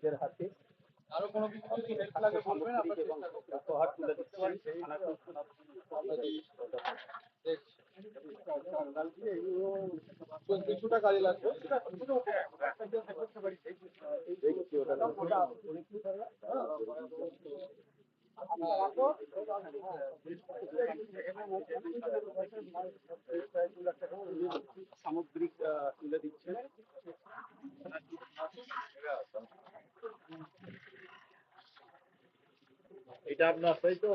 নিজের হাতে। আরও কোনো কিছু বলবেন। উপহার তুলে দিচ্ছেন খানাকুল কিছুটা কাজে লাগবে। সামগ্রিক তুলে দিচ্ছেন। আপনার তাই তো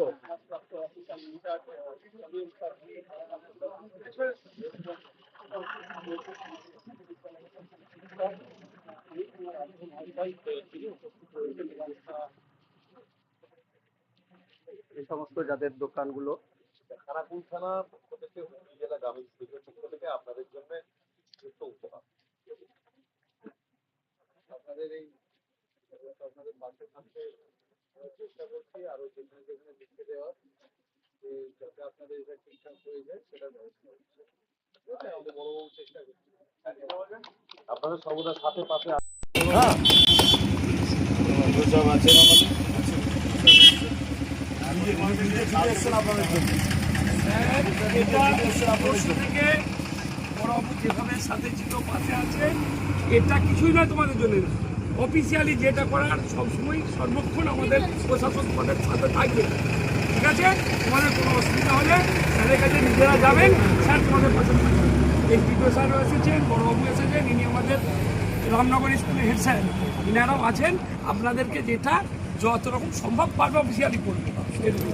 এই সমস্ত যাদের দোকানগুলো খানাকুল থানা থেকে জেলা গ্রামীণ পক্ষ থেকে আপনাদের জন্য আপনাদের এই, আপনাদের পাশে চেষ্টা করছি আরও যেখানে যেখানে লিখে দেওয়া যে যাতে আপনাদের এটা ঠিকঠাক হয়ে যায় সেটা ব্যবস্থা করছি। আপনাদের সর্বদা সাথে পাশে থেকে বড়বাবু যেভাবে সাথে ছিল পাশে আছে এটা কিছুই নয় তোমাদের জন্য অফিসিয়ালি যেটা করার সবসময় সর্বক্ষণ আমাদের প্রশাসন তোমাদের সাথে থাকবে। ঠিক আছে? তোমাদের কোনো অসুবিধা হলে স্যারের কাছে নিজেরা যাবেন। স্যার তোমাদের থাকবেন। এই পিটো স্যারও এসেছেন, বড়বাবু এসেছেন, ইনি আমাদের রামনগর স্কুলের হেড স্যার। ইনারাও আছেন। আপনাদেরকে যেটা যত রকম সম্ভব পারবে অফিসিয়ালি করবে এটুকু।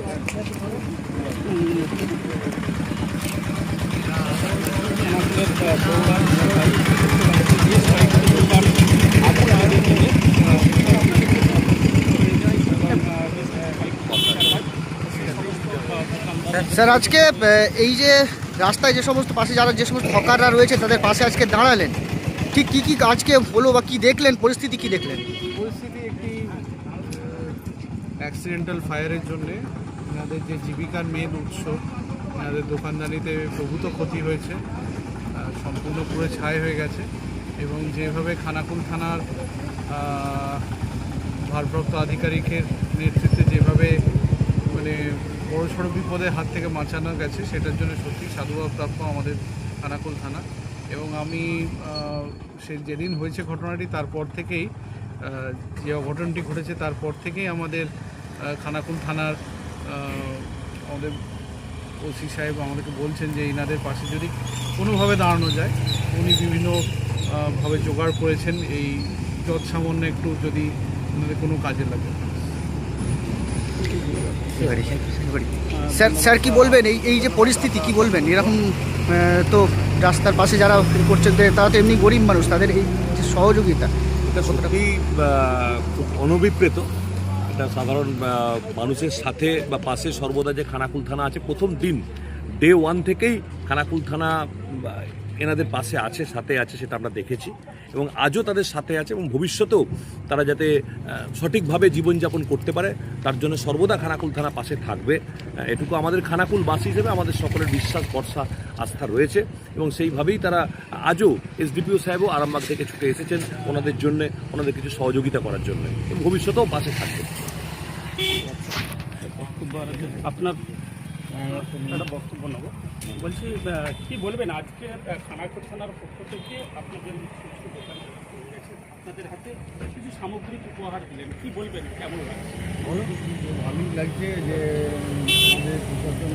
স্যার, আজকে এই যে রাস্তায় যে সমস্ত পাশে যারা যে সমস্ত হকাররা রয়েছে, তাদের পাশে আজকে দাঁড়ালেন। ঠিক কী কী আজকে হলো বা কী দেখলেন? পরিস্থিতি কী দেখলেন? পরিস্থিতি একটি অ্যাক্সিডেন্টাল ফায়ারের জন্য। এনাদের যে জীবিকার মেন উৎস, এনাদের দোকানদারিতে প্রভূত ক্ষতি হয়েছে সম্পূর্ণ পুরো ছাই হয়ে গেছে এবং যেভাবে খানাকুল থানার ভারপ্রাপ্ত আধিকারিকের নেতৃত্বে যেভাবে মানে বড় সড়ো বিপদের হাত থেকে বাঁচানো গেছে, সেটার জন্য সত্যি সাধুবাদ প্রাপ্য আমাদের খানাকুল থানা। এবং আমি সে যেদিন হয়েছে ঘটনাটি, তারপর থেকেই যে অঘটনটি ঘটেছে, তারপর থেকেই আমাদের খানাকুল থানার আমাদের ওসি সাহেব আমাদেরকে বলছেন যে ইনাদের পাশে যদি কোনোভাবে দাঁড়ানো যায়, উনি বিভিন্নভাবে জোগাড় করেছেন। এই যৎ সামান্য একটু যদি ওনাদের কোনো কাজে লাগে। স্যার স্যার কি বলবেন? এই এই যে পরিস্থিতি কি বলবেন? এরকম তো রাস্তার পাশে যারা করছে তারা তো এমনি গরিব মানুষ তাদের এই যে সহযোগিতা এটা সত্যি খুব অনভিপ্রেত। এটা সাধারণ মানুষের সাথে বা পাশে সর্বদা যে খানাকুল থানা আছে প্রথম দিন ডে ওয়ান থেকেই খানাকুল থানা এনাদের পাশে আছে, সাথে আছে সেটা আমরা দেখেছি এবং আজও তাদের সাথে আছে এবং ভবিষ্যতেও তারা যাতে সঠিকভাবে জীবনযাপন করতে পারে, তার জন্য সর্বদা খানাকুল থানা পাশে থাকবে। এটুকু আমাদের খানাকুল বাসী হিসেবে আমাদের সকলের বিশ্বাস, ভরসা, আস্থা রয়েছে এবং সেইভাবেই তারা আজও এসডিপিও সাহেবও আরামবাগ থেকে ছুটে এসেছেন ওনাদের জন্য, ওনাদের কিছু সহযোগিতা করার জন্য। এবং ভবিষ্যতেও পাশে থাকবে। আপনার একটা বক্তব্য নেব। বলছি কি বলবেন আজকে আহ, থানার পক্ষ থেকে কিছু দোকান আপনাদের হাতে কিছু সামগ্রিক উপহার দিলেন কি বলবেন কেমন লাগছে? ভালোই লাগছে যে আমাদের প্রশাসন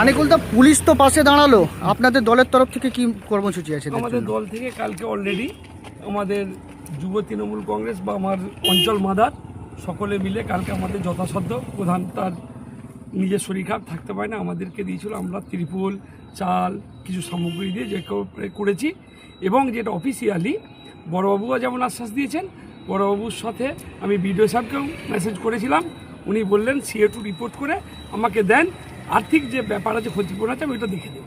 আনিকুলদা পুলিশ তো পাশে দাঁড়াল। আপনাদের দলের তরফ থেকে কি কর্মসূচি আছে আমাদের দল থেকে কালকে অলরেডি আমাদের যুব তৃণমূল কংগ্রেস বা আমার অঞ্চল মাদার সকলে মিলে কালকে আমাদের যথাসাধ্য প্রধান তার নিজের শরীর খারাপ থাকতে পারে না। আমাদেরকে দিয়েছিল আমরা ত্রিপল চাল কিছু সামগ্রী দিয়ে যে করেছি। এবং যেটা অফিসিয়ালি বড়বাবুও যেমন আশ্বাস দিয়েছেন বড়বাবুর সাথে আমি বিডিও সাহেবকেও মেসেজ করেছিলাম। উনি বললেন সিএ টু রিপোর্ট করে আমাকে দেন। আর্থিক যে ব্যাপার আছে ক্ষতিপূরণ আছে আমি ওইটা দেখে দেবো।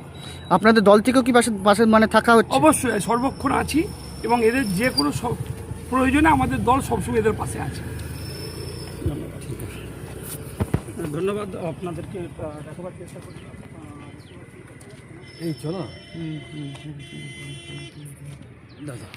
আপনাদের দল থেকেও কি পাশে পাশে মানে থাকা হচ্ছে? অবশ্যই সর্বক্ষণ আছি এবং এদের যে কোনো সব- প্রয়োজনে আমাদের দল সবসময় এদের পাশে আছে। ধন্যবাদ আপনাদেরকে দেখাবার চেষ্টা করছি। এই চলো। দাদা